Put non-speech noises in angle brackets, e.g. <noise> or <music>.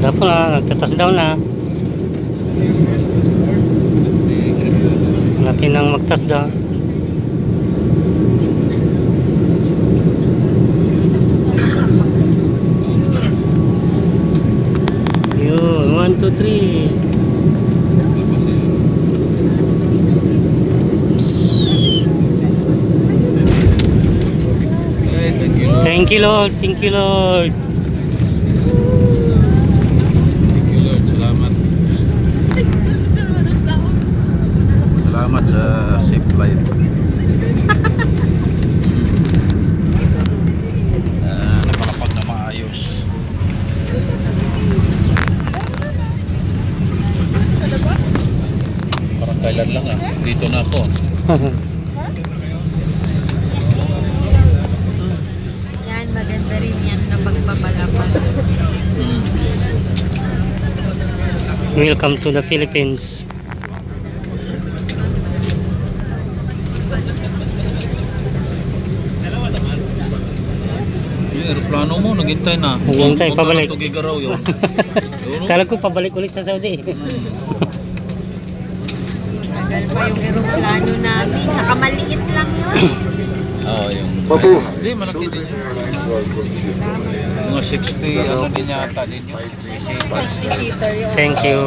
nagtatas down na. Hanapin ng magtas down. Yun, one, two, three. Ay, thank you, Lord. Thank you Lord, thank you Lord. Thank you, Lord. Salamat. Salamat sa safe flight. Ah, nakalapag na maayos. Parang kailan lang ah. Dito na ako. Yan, maganda rin yan na pagpapalapag. Welcome to the Philippines. Yung aeroplano mo, naghintay na. Naghintay, Punta pabalik. ng Tugigaraw yun. <laughs> Kala ko pabalik ulit sa Saudi. Tagal pa yung aeroplano namin. Nakamaliit lang yun. <coughs> Oo, yung... Hindi, malaki din yun. Mga 60, ano din yata din yun. 60 seats. 60-seater yun. Thank you.